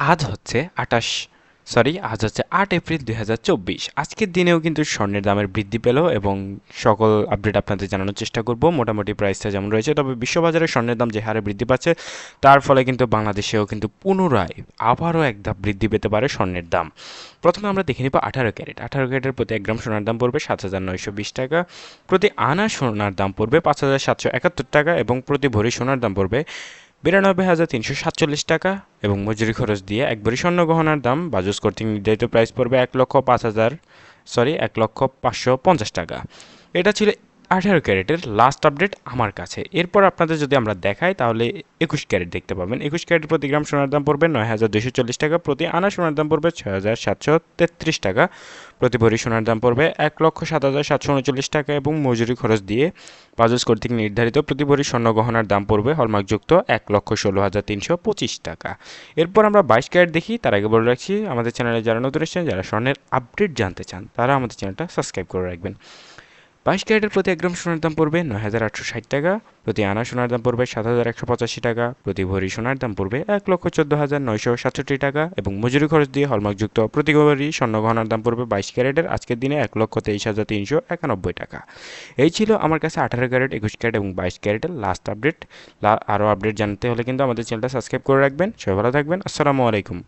আজ হচ্ছে আটাশ সরি আজ হচ্ছে আট এপ্রিল দুই হাজার চব্বিশ। আজকের দিনেও কিন্তু স্বর্ণের দামের বৃদ্ধি পেল এবং সকল আপডেট আপনাদের জানানোর চেষ্টা করব। মোটামুটি প্রাইসটা যেমন রয়েছে, তবে বিশ্ববাজারে স্বর্ণের দাম যে হারে বৃদ্ধি পাচ্ছে, তার ফলে কিন্তু বাংলাদেশেও কিন্তু পুনরায় আবারও এক ধাপ বৃদ্ধি পেতে পারে স্বর্ণের দাম। প্রথমে আমরা দেখে নিব আঠারো ক্যারেট। আঠারো ক্যারেটের প্রতি এক গ্রাম সোনার দাম পড়বে সাত হাজার নয়শো বিশ টাকা। প্রতি আনা সোনার দাম পড়বে পাঁচ হাজার সাতশো একাত্তর টাকা এবং প্রতি ভরি সোনার দাম পড়বে বিরানব্বই হাজার তিনশো সাতচল্লিশ টাকা এবং মজুরি খরচ দিয়ে একবারই স্বর্ণ গহনার দাম বাজুস কর্তৃক নির্ধারিত প্রাইস পড়বে এক লক্ষ পাঁচ হাজার সরি এক লক্ষ পাঁচশো পঞ্চাশ টাকা। এটা ছিল আঠারো ক্যারেটের লাস্ট আপডেট আমার কাছে। এরপর আপনাদের যদি আমরা দেখাই, তাহলে একুশ ক্যারেট দেখতে পাবেন। একুশ ক্যারেট প্রতি গ্রাম সোনার দাম পড়বে নয় হাজার দুশো চল্লিশ টাকা, প্রতি আনা সোনার দাম পড়বে ছয় হাজার সাতশো তেত্রিশ টাকা, প্রতি ভরি সোনার দাম পড়বে এক লক্ষ সাত হাজার সাতশো উনচল্লিশ টাকা এবং মজুরি খরচ দিয়ে বাজাজ কর্তৃক নির্ধারিত প্রতি ভরি স্বর্ণ গহনার দাম পড়বে হলমার্কযুক্ত এক লক্ষ ষোলো হাজার তিনশো পঁচিশ টাকা। এরপর আমরা বাইশ ক্যারেট দেখি, তার আগে বলে রাখছি, আমাদের চ্যানেলে যারা নতুন এসেছেন, যারা স্বর্ণের আপডেট জানতে চান, তারা আমাদের চ্যানেলটা সাবস্ক্রাইব করে রাখবেন। বাইশ ক্যারেটের প্রতি এক গ্রাম সোনার দাম পড়বে নয় হাজার আটশো ষাট টাকা, প্রতি আনা সোনার দাম পড়বে সাত হাজার একশো পঁচাশি টাকা, প্রতি ভরি সোনার দাম পড়বে এক লক্ষ চোদ্দ হাজার নয়শো সাতষট্টি টাকা এবং মজুরি খরচ দিয়ে হলমার্কযুক্ত প্রতি ভরি স্বর্ণ গহনার দাম পড়বে বাইশ ক্যারেটের আজকের দিনে এক লক্ষ তেইশ হাজার তিনশো একানব্বই টাকা। এই ছিল আমার কাছে আঠারো ক্যারেট, একুশ ক্যারেট এবং বাইশ ক্যারেটের লাস্ট আপডেট আরও আপডেট জানতে হলে কিন্তু আমাদের চ্যানেলটা সাবস্ক্রাইব করে রাখবেন। সবাই ভালো থাকবেন। আসসালামু আলাইকুম।